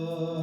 Oh.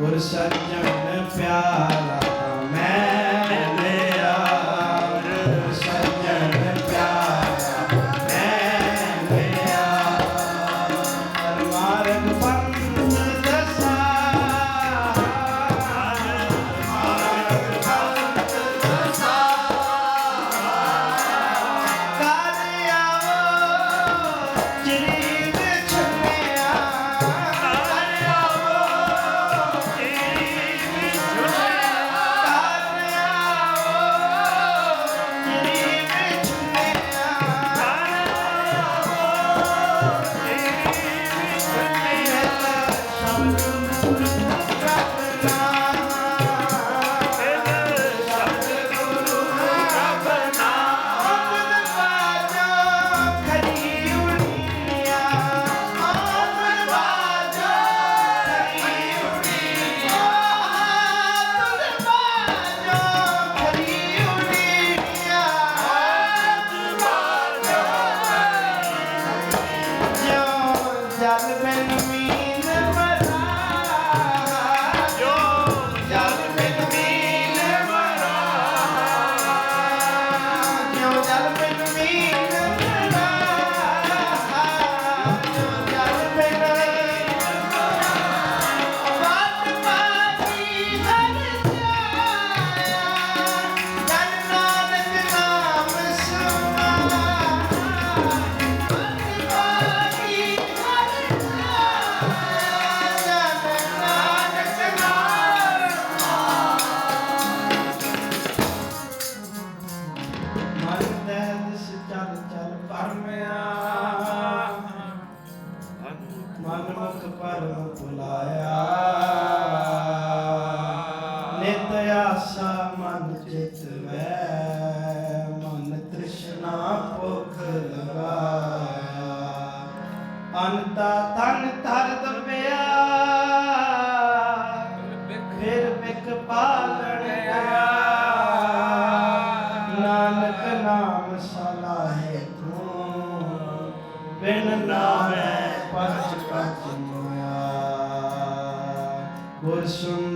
गुरु सत्य प्यारा ਫਿਰ ਬਿਖ ਪਾਲਣ ਆਇਆ ਨਾਨਕ ਨਾਮ ਸਲਾਹੇ ਤੂੰ, ਬਿਨ ਨਾਮੈ ਪਛ ਪਛ ਮੋਇਆ। ਗੁਰ ਸੁਣ